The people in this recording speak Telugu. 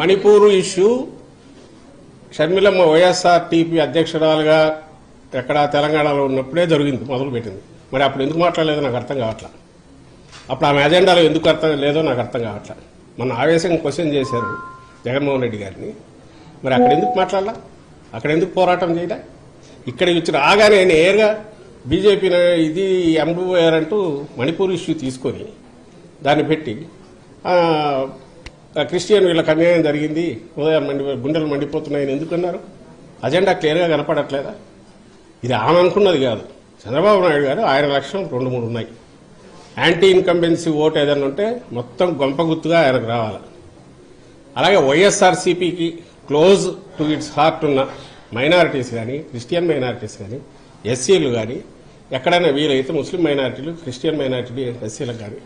మణిపూర్ ఇష్యూ షర్మిలమ్మ వైఎస్ఆర్ టీపీ అధ్యక్షురాలుగా ఎక్కడ తెలంగాణలో ఉన్నప్పుడే జరిగింది మొదలు పెట్టింది మరి అప్పుడు ఎందుకు మాట్లాడలేదో? నాకు అర్థం కావట్లా. అప్పుడు ఆమె అజెండాలో ఎందుకు అర్థం లేదో నాకు అర్థం కావట్లా. మన ఆవేశంగా క్వశ్చన్ చేశారు జగన్మోహన్ రెడ్డి గారిని. మరి అక్కడ ఎందుకు మాట్లాడాల? అక్కడ ఎందుకు పోరాటం చేయలే? ఇక్కడ వచ్చి రాగానే నేరుగా బీజేపీ ఇది ఎంబోయర్ అంటూ మణిపూర్ ఇష్యూ తీసుకొని దాన్ని పెట్టి క్రిస్టియన్ వీళ్ళకి అన్యాయం జరిగింది ఉదయం మండి గుండెలు మండిపోతున్నాయని ఎందుకన్నారు? అజెండా క్లియర్గా కనపడట్లేదా? ఇది ఆమె అనుకున్నది కాదు. చంద్రబాబు నాయుడు గారు ఆయన లక్ష్యం రెండు మూడు ఉన్నాయి. యాంటీ ఇన్కంబెన్సీ ఓట్ ఏదైనా ఉంటే మొత్తం గొంప గుర్తుగా ఆయనకు రావాలి. అలాగే వైఎస్ఆర్సీపీకి క్లోజ్ టు ఇట్స్ హార్ట్ ఉన్న మైనారిటీస్ కానీ క్రిస్టియన్ మైనారిటీస్ కానీ ఎస్సీలు కానీ ఎక్కడైనా వీలైతే ముస్లిం మైనారిటీలు క్రిస్టియన్ మైనారిటీలు ఎస్సీలకు కానీ